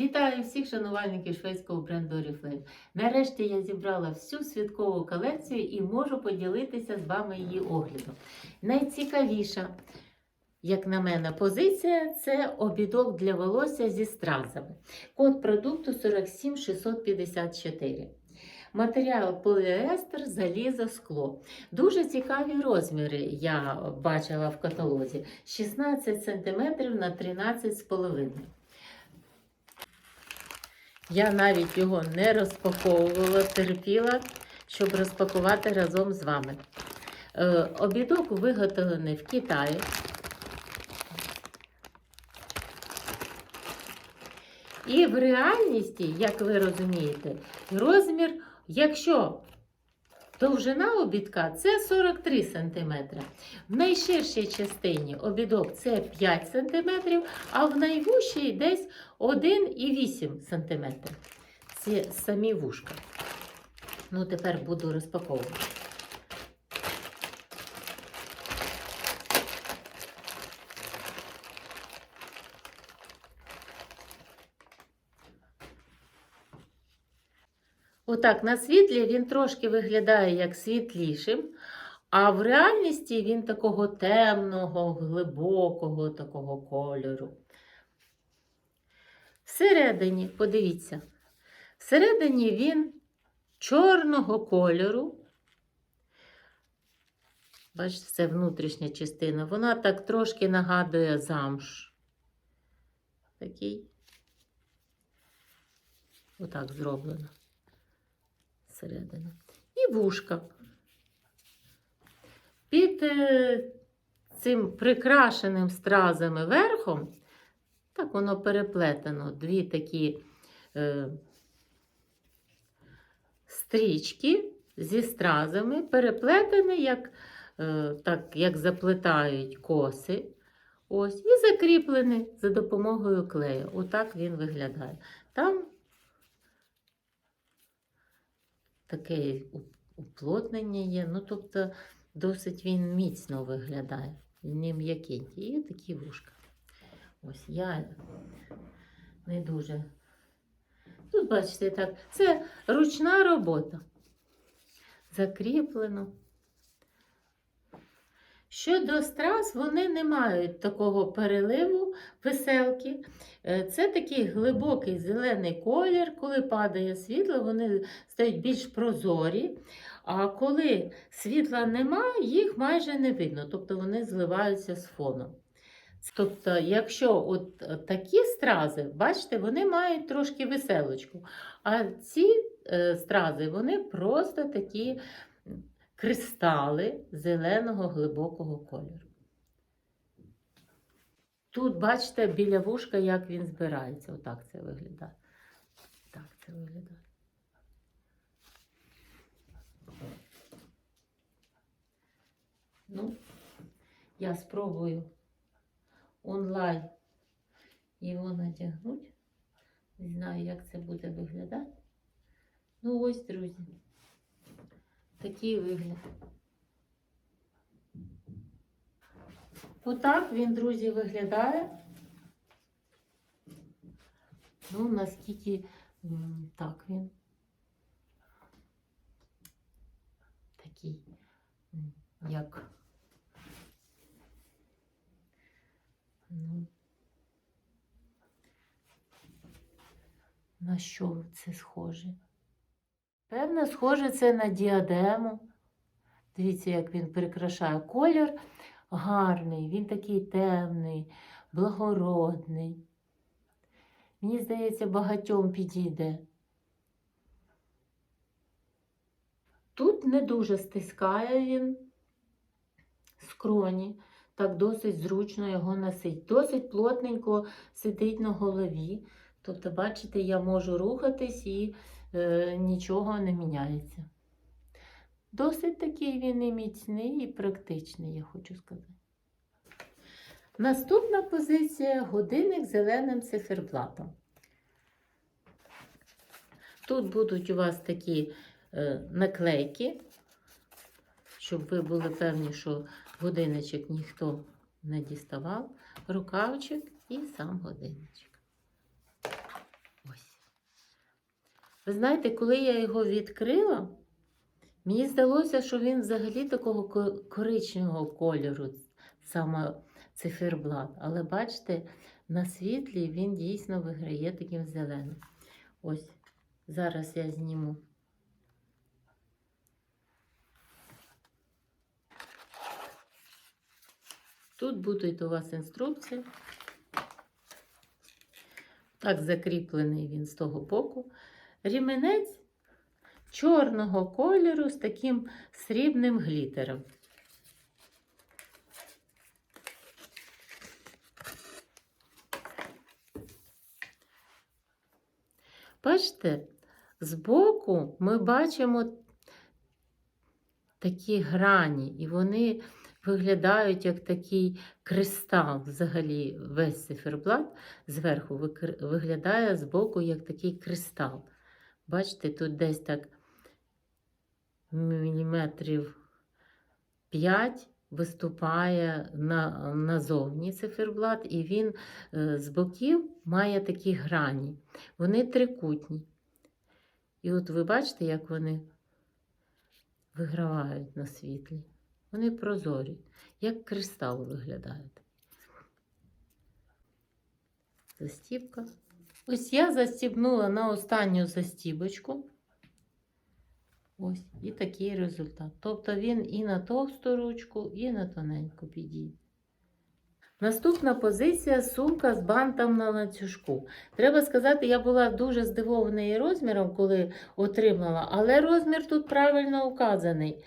Вітаю всіх шанувальників шведського бренду Oriflame. Нарешті я зібрала всю святкову колекцію і можу поділитися з вами її оглядом. Найцікавіша, як на мене, позиція це обідок для волосся зі стразами. Код продукту 47654. Матеріал поліестер, залізо, скло. Дуже цікаві розміри я бачила в каталозі: 16 см на 13,5 я навіть його не розпаковувала, терпіла, щоб розпакувати разом з вами. Е, обідок виготовлений в Китаї. І в реальності, як ви розумієте, розмір, якщо довжина обідка це 43 см. В найширшій частині обідок це 5 см, а в найвужчій десь 1,8 см. Це самі вушка. Ну, тепер буду розпаковувати. Отак, на світлі він трошки виглядає як світлішим, а в реальності він такого темного, глибокого такого кольору. Всередині, подивіться, всередині він чорного кольору. Бачите, це внутрішня частина. Вона так трошки нагадує замш. Такий. Отак зроблено. Всередину. І вушка. Під е, цим прикрашеним стразами верхом, так воно переплетено, дві такі е, стрічки зі стразами, переплетені, як, е, так, як заплетають коси. Ось, і закріплені за допомогою клею. Отак він виглядає. Там таке уплотнення є, ну, тобто досить він міцно виглядає. Він не м'якенький. І такі вушка. Ось я не дуже. Тут, бачите, так, це ручна робота. Закріплено. Щодо страз, вони не мають такого переливу веселки. Е, Це такий глибокий зелений колір. Коли падає світло, вони стають більш прозорі. А коли світла немає, їх майже не видно, тобто вони зливаються з фоном. Тобто, якщо от такі стрази, бачите, вони мають трошки веселочку. А ці е, стрази, вони просто такі кристали зеленого глибокого кольору. Тут, бачите, біля вушка, як він збирається. Отак це виглядає. Так це виглядає. Ну, я спробую онлайн його надягнути. Не знаю, як це буде виглядати. Ну, ось, друзі. Такий вигляд. Отак він, друзі, виглядає. Ну, наскільки так він. Такий, як. Ну, на що це схоже? Певно, схоже це на діадему. Дивіться, як він прикрашає колір гарний, він такий темний, благородний. Мені здається, багатьом підійде. Тут не дуже стискає він скроні, так досить зручно його носить. Досить плотненько сидить на голові. Тобто, бачите, я можу рухатись і е, нічого не міняється. Досить такий він і міцний, і практичний, я хочу сказати. Наступна позиція годинник зеленим циферблатом. Тут будуть у вас такі е, наклейки, щоб ви були певні, що годинничок ніхто не діставав, рукавчик і сам годинничок. Ви знаєте, коли я його відкрила, мені здалося, що він взагалі такого ко- коричневого кольору, саме циферблат. Але бачите, на світлі він дійсно виграє таким зеленим. Ось, зараз я зніму. Тут будуть у вас інструкції. Так, закріплений він з того боку. Ріменець чорного кольору з таким срібним глітером. Бачите, збоку ми бачимо такі грані, і вони виглядають як такий кристал. Взагалі, весь циферблат зверху виглядає збоку як такий кристал. Бачите, тут десь так міліметрів 5 виступає на, назовні циферблат, і він е, з боків має такі грані. Вони трикутні. І от ви бачите, як вони вигравають на світлі. Вони прозорі, як кристал виглядають. Застібка. Ось я застібнула на останню застібочку. Ось, і такий результат. Тобто він і на товсту ручку, і на тоненьку підійде. Наступна позиція сумка з бантом на ланцюжку. Треба сказати, я була дуже здивована її розміром, коли отримала, але розмір тут правильно указаний.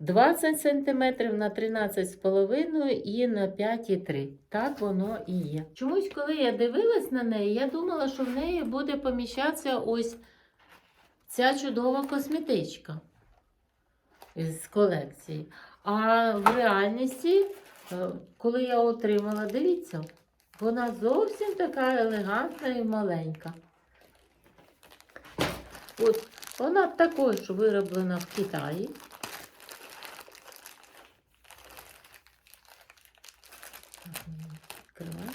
20 см на 13,5 і на 5,3. Так воно і є. Чомусь, коли я дивилась на неї, я думала, що в неї буде поміщатися ось ця чудова косметичка з колекції. А в реальності, е, коли я отримала, дивіться, вона зовсім така елегантна і маленька. От, вона також вироблена в Китаї. Так, відкриваю.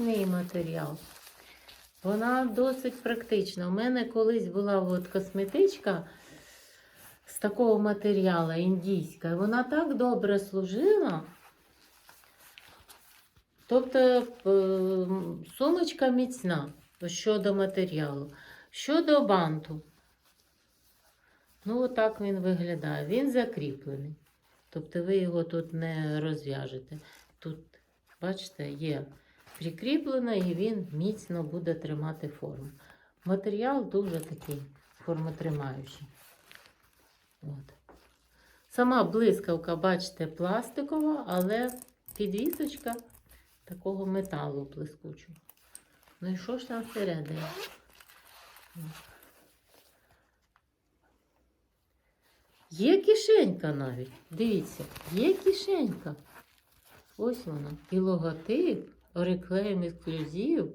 Міцний матеріал. Вона досить практична. У мене колись була от косметичка з такого матеріалу індійська. Вона так добре служила. Тобто е, сумочка міцна щодо матеріалу. Щодо банту. Ну, отак він виглядає. Він закріплений. Тобто ви його тут не розв'яжете. Тут, бачите, є прикріплено і він міцно буде тримати форму. Матеріал дуже такий формотримаючий. От. Сама блискавка, бачите, пластикова, але підвісочка такого металу блискучого. Ну і що ж там всередині? Є кишенька навіть. Дивіться, є кишенька. Ось вона. І логотип, Ореклеєм ексклюзив.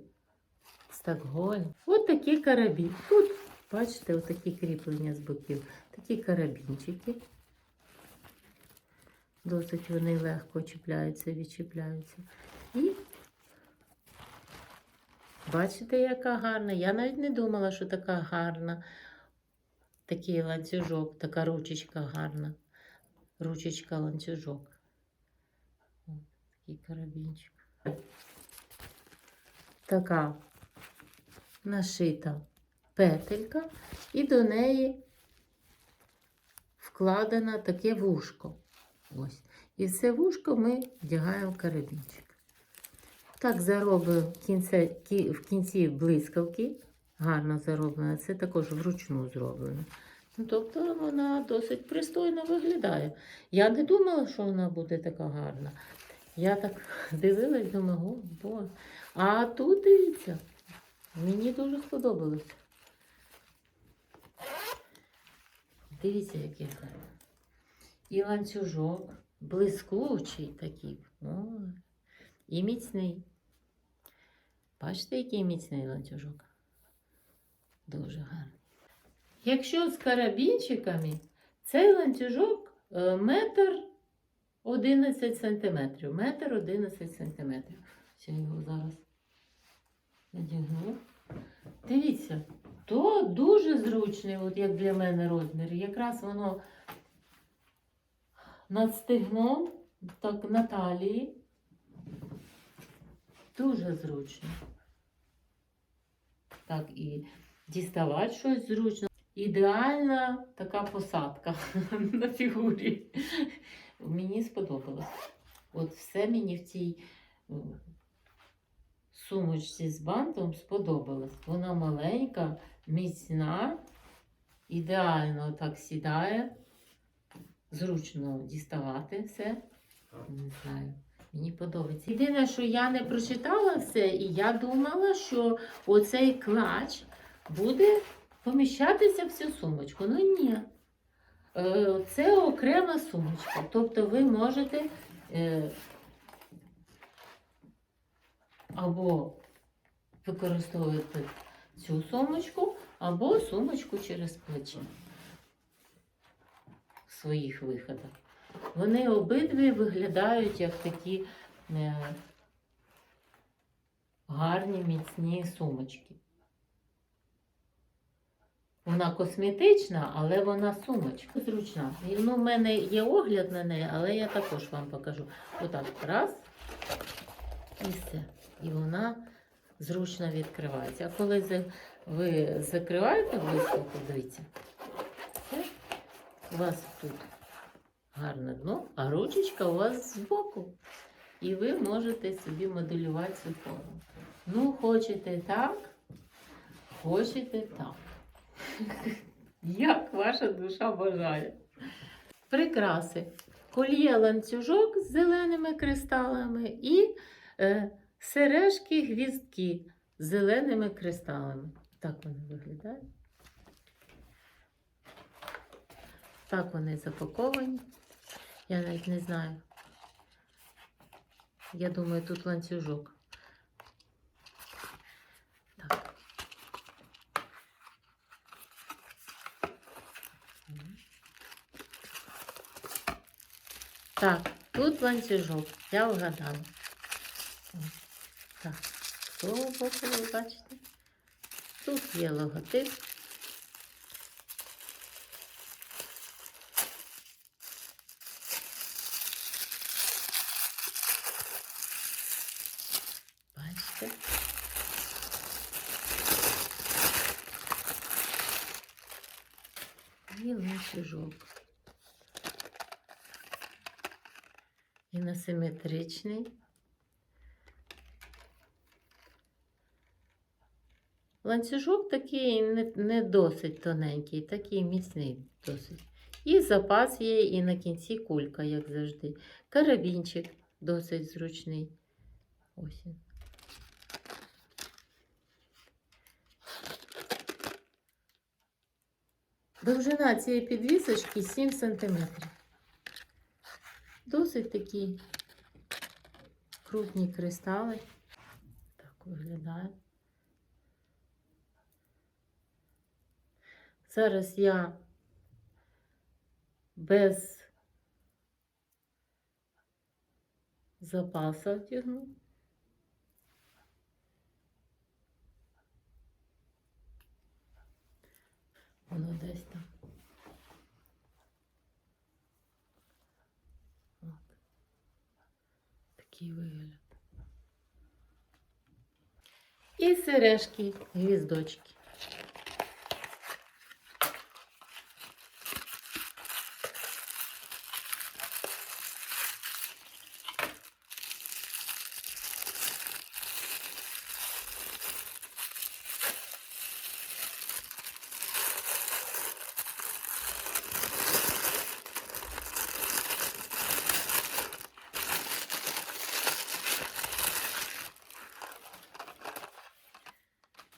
Стокгольм. От такі карабін. Тут, бачите, отакі кріплення з боків. Такі карабінчики. Досить вони легко чіпляються, відчіпляються. І бачите, яка гарна. Я навіть не думала, що така гарна. Такий ланцюжок, така ручечка гарна. Ручечка ланцюжок. О, такий карабінчик. Така нашита петелька, і до неї вкладено таке вушко. Ось. І це вушко ми вдягаємо в карабінчик. Так заробив в кінці, блискавки. Гарно зароблена. Це також вручну зроблено. Ну, тобто вона досить пристойно виглядає. Я не думала, що вона буде така гарна. Я так дивилась, думаю, о, боже. А тут дивіться, мені дуже сподобалось. Дивіться, який гарний. І ланцюжок, блискучий такий. Ой. І міцний. Бачите, який міцний ланцюжок? Дуже гарний. Якщо з карабінчиками, цей ланцюжок е, метр 11 сантиметрів. Метр 11 сантиметрів. Ще його зараз надягну. Дивіться, то дуже зручний, от як для мене розмір. Якраз воно над стегном, так на талії. Дуже зручно. Так, і діставати щось зручно. Ідеальна така посадка на фігурі. Мені сподобалось. От все мені в цій сумочці з бантом сподобалось. Вона маленька, міцна, ідеально так сідає. Зручно діставати все. Не знаю. Мені подобається. Єдине, що я не прочитала все, і я думала, що оцей клач буде поміщатися в цю сумочку. Ну ні. Е, Це окрема сумочка. Тобто ви можете е, або використовувати цю сумочку, або сумочку через плече в своїх виходах. Вони обидві виглядають як такі е, гарні міцні сумочки. Вона косметична, але вона сумочка. Зручна. І, ну, в мене є огляд на неї, але я також вам покажу. Отак, раз. І все. І вона зручно відкривається. А коли ви закриваєте виставку, дивіться, все, у вас тут гарне дно, а ручечка у вас збоку. І ви можете собі моделювати цю форму. Ну, хочете так, хочете так. Як ваша душа бажає. Прикраси. Кольє ланцюжок з зеленими кристалами і е, сережки гвіздки з зеленими кристалами. Так вони виглядають. Так вони запаковані. Я навіть не знаю. Я думаю, тут ланцюжок. Так, тут ланцюжок. Я вгадала. Так, того боку ви бачите. Тут є логотип. Бачите? І ланцюжок. Він. Ланцюжок такий не, не досить тоненький, такий міцний досить. І запас є, і на кінці кулька, як завжди. Карабінчик досить зручний. Ось. Довжина цієї підвісочки 7 см. Досить такі крупні кристали. Так виглядає. Зараз я без запаса втягну. Воно десь там. Такий вигляд. І сережки, гвіздочки.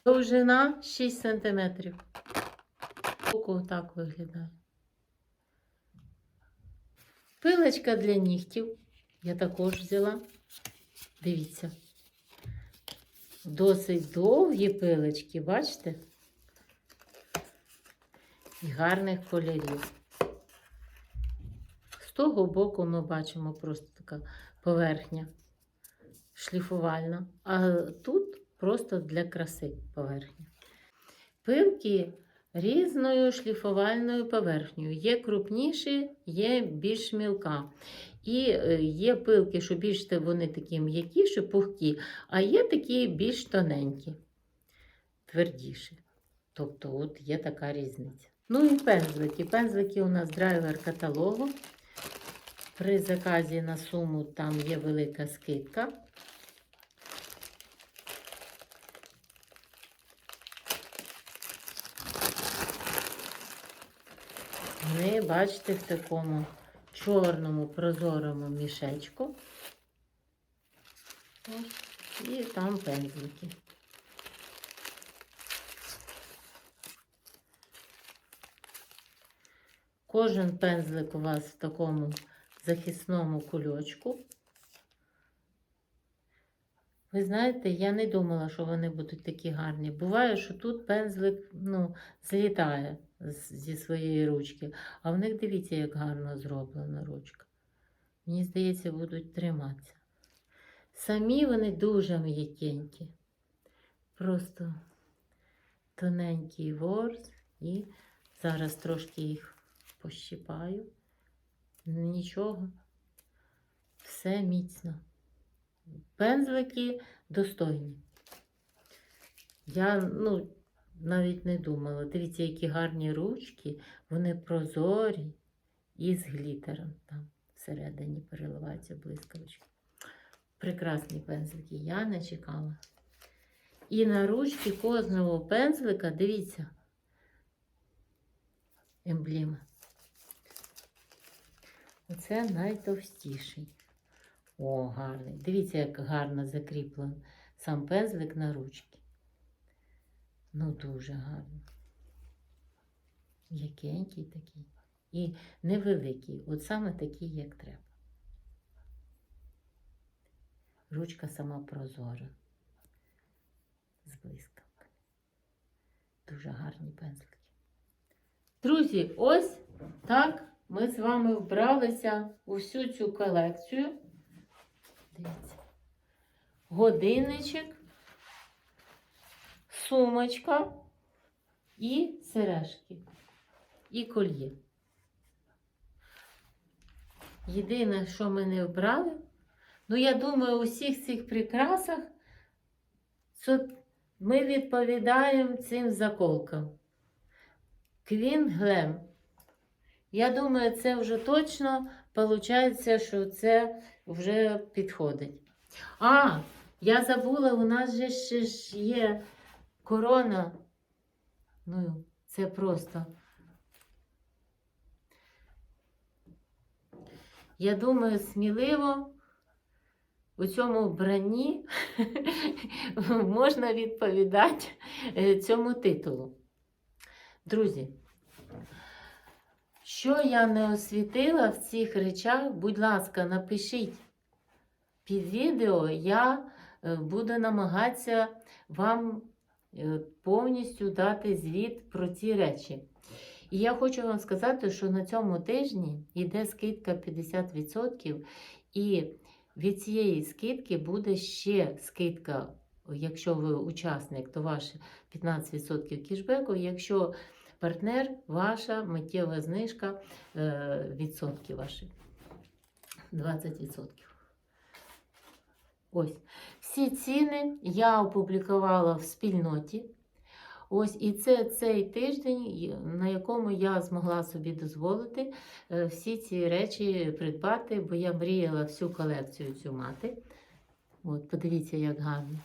Довжина 6 см. Око так виглядає. Пилочка для нігтів. Я також взяла. Дивіться. Досить довгі пилочки, бачите? і гарних кольорів. З того боку ми бачимо просто така поверхня шліфувальна, а тут просто для краси поверхня. Пилки різною шліфувальною поверхнею. Є крупніші, є більш мілка. І е, є пилки, що більш вони такі м'якіші, пухкі, а є такі більш тоненькі, твердіші. Тобто, от є така різниця. Ну і пензлики. Пензлики у нас драйвер каталогу. При заказі на суму там є велика скидка. Вони, бачите, в такому чорному прозорому мішечку. Ось. І там пензлики. Кожен пензлик у вас в такому захисному кульочку. Ви знаєте, я не думала, що вони будуть такі гарні. Буває, що тут пензлик ну, злітає зі своєї ручки, а в них дивіться, як гарно зроблена ручка. Мені здається, будуть триматися. Самі вони дуже м'якенькі. Просто тоненький ворс і зараз трошки їх пощипаю. Нічого. Все міцно. Пензлики достойні. Я ну, навіть не думала. Дивіться, які гарні ручки, вони прозорі і з глітером. Там всередині переливаються блискавички. Прекрасні пензлики, я не чекала. І на ручки кожного пензлика, дивіться, емблема. Оце найтовстіший. О, гарний. Дивіться, як гарно закріплений сам пензлик на ручки. Ну, дуже гарно. М'якенький такий. І невеликий. От саме такий, як треба. Ручка сама прозора. З блискавками. Дуже гарні пензлики. Друзі, ось так ми з вами вбралися у всю цю колекцію. Дивіться. Годинничок, сумочка і сережки, і кольє. Єдине, що ми не вбрали, ну я думаю, у всіх цих прикрасах ми відповідаємо цим заколкам. Квін Глем. Я думаю, це вже точно виходить, що це вже підходить. А, я забула, у нас же ще ж є корона. Ну, це просто. Я думаю, сміливо у цьому вбранні можна відповідати е, цьому титулу. Друзі, що я не освітила в цих речах, будь ласка, напишіть під відео, я е, буду намагатися вам повністю дати звіт про ці речі. І я хочу вам сказати, що на цьому тижні йде скидка 50%, і від цієї скидки буде ще скидка, якщо ви учасник, то ваше 15% кішбеку. Якщо партнер, ваша миттєва знижка е, відсотки ваші. 20%. Ось. Всі ціни я опублікувала в спільноті. Ось і це цей тиждень, на якому я змогла собі дозволити е, всі ці речі придбати, бо я мріяла всю колекцію цю мати. От, подивіться, як гарно.